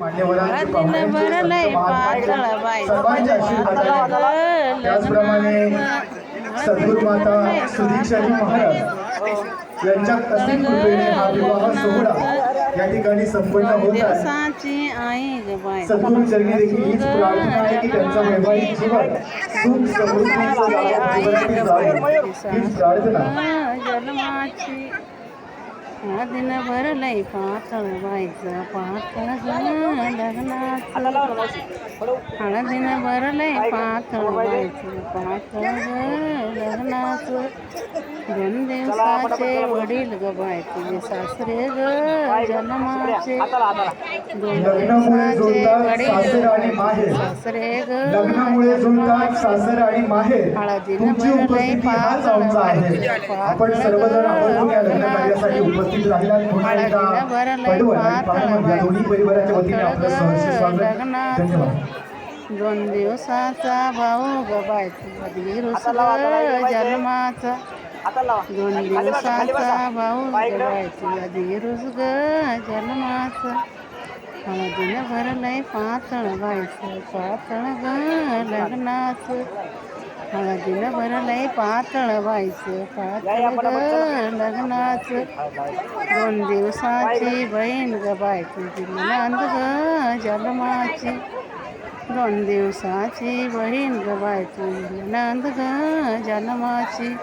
मान्यवरांचे भरलंय पातळ बाई. त्याचप्रमाणे सद्गुरू माता सुदीक्षाजी महाराज यांच्या कथित कृपेने हा विवाह सोहळा या ठिकाणी संपन्न होत आहे. सद्गुरू चरणी देखील हीच प्रार्थना आहे की त्यांचं वैवाहिक जीवन सुख जावं. हीच प्रार्थना दिन भरलंय पातळ बाईचं पातळ लग्नाचं हळदीन भरलंय पातळ बाईचं पातळ लग्नाचं. दोन दिवसाचे वडील ग बाई तुझे सासरे ग जन्माचे. दोन दिवसाचे वडील सासरे ग हळदीनं भरलंय उपस्थिती हाच आमचा उपस्थित राहिलात पुन्हा एकदा हळदीनं भरलंय पडवळ आणि या दोन्ही परिवाराच्या वतीने आपलं सहर्ष स्वागत. धन्यवाद. दोन दिवसाचा भाऊ ग बाय तुझी रुसलं जन्माचा. दोन दिवसाचा भाऊ ग बाय तुझा धीरुस ग जन्माचा. हळदीनं भरलंय पातळ बायचं पातळ ग लग्नाचं. हळदीनं भरलंय पातळ बायचं पातळ लग्नाचं. दोन दिवसाची बहीण ग बाय तुझी नंद ग जन्माची. दोन दिवसाची बहीण ग बाय तुझी नंद ग जन्माची.